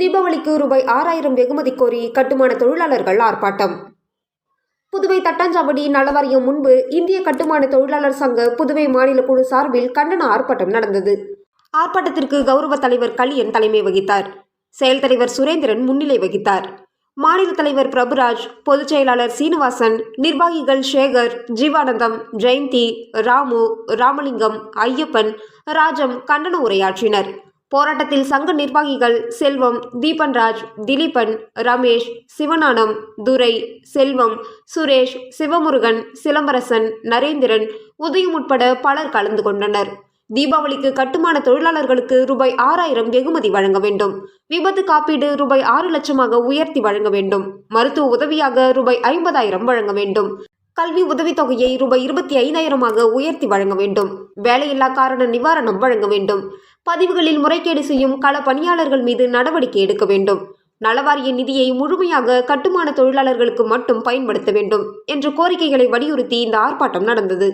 தீபாவளிக்கு ரூபாய் ஆறாயிரம் வெகுமதி கோரி கட்டுமான தொழிலாளர்கள் ஆர்ப்பாட்டம். புதுவை தட்டாஞ்சாவடி நலவாரியம் முன்பு இந்திய கட்டுமான தொழிலாளர் சங்க புதுவை மாநில குழு சார்பில் கண்டன ஆர்ப்பாட்டம் நடந்தது. ஆர்ப்பாட்டத்திற்கு கௌரவ தலைவர் கலியன் தலைமை வகித்தார். செயல் தலைவர் சுரேந்திரன் முன்னிலை வகித்தார். மாநில தலைவர் பிரபுராஜ் பொதுச் செயலாளர் சீனிவாசன் நிர்வாகிகள் சேகர் ஜீவானந்தம் ஜெயந்தி ராமு ராமலிங்கம் ஐயப்பன் ராஜம் கண்டன உரையாற்றினர். போராட்டத்தில் சங்க நிர்வாகிகள் செல்வம் தீபன்ராஜ் திலீபன் ரமேஷ் சிவனானம் துரை செல்வம் சுரேஷ் சிவமுருகன் சிலம்பரசன் நரேந்திரன் உதயம் உட்பட பலர் கலந்து கொண்டனர். தீபாவளிக்கு கட்டுமான தொழிலாளர்களுக்கு ரூபாய் ஆறாயிரம் வெகுமதி வழங்க வேண்டும். விபத்து காப்பீடு ரூபாய் ஆறு லட்சமாக உயர்த்தி வழங்க வேண்டும். மருத்துவ உதவியாக ரூபாய் ஐம்பதாயிரம் வழங்க வேண்டும். கல்வி உதவித்தொகையை ரூபாய் இருபத்தி ஐந்தாயிரமாக உயர்த்தி வழங்க வேண்டும். வேலையில்லா காரண நிவாரணம் வழங்க வேண்டும். பதிவுகளில் முறைகேடு செய்யும் கள பணியாளர்கள் மீது நடவடிக்கை எடுக்க வேண்டும். நலவாரிய நிதியை முழுமையாக கட்டுமான தொழிலாளர்களுக்கு மட்டும் பயன்படுத்த வேண்டும் என்ற கோரிக்கைகளை வலியுறுத்தி இந்த ஆர்ப்பாட்டம் நடந்தது.